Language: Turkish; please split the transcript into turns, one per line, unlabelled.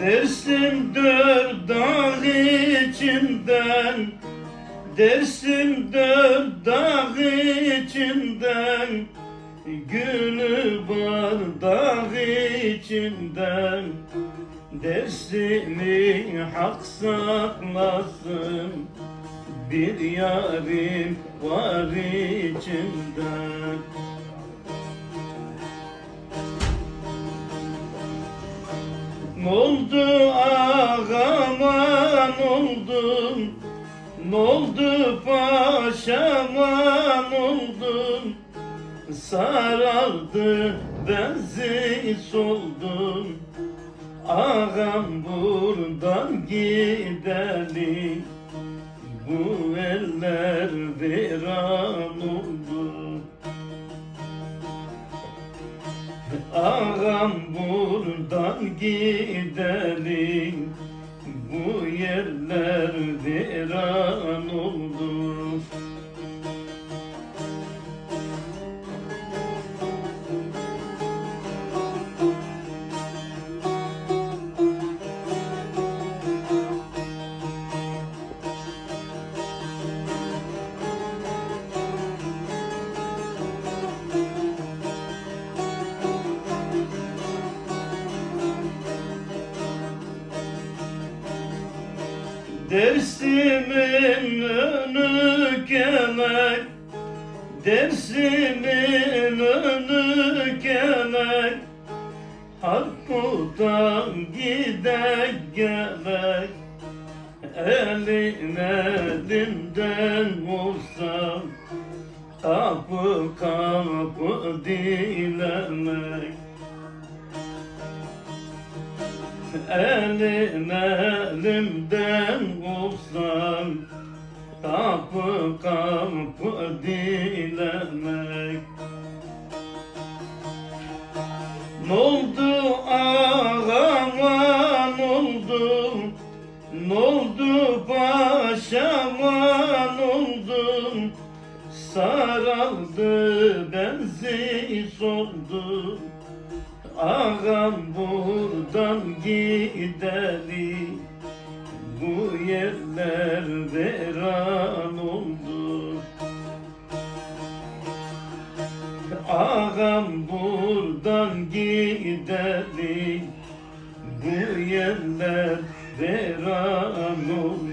Dersim dört dağ içinden. Dersim dört dağ içinden. Gülü bardak içinden. Dersini hak saklasın. Bir yarim var içimde Oldu ağaman oldum Noldu paşaman oldum Sarardı benzi soldum Ağam buradan gidelim. Bu eller viran Ağam buradan gidelim Dersimin önü kelek Dersimin önü kelek Harpudan gidek gelek Elin elimden olsam Kapı kapı dilemek Elin elimden olsam Kapı kapı dilemek N'oldu ağaman oldu N'oldu paşaman oldum Saraldı benzi soldu Ağam buradan gidelim. Bu yerler veran oldu. Ağam buradan gidelim. Bu yerler veran oldu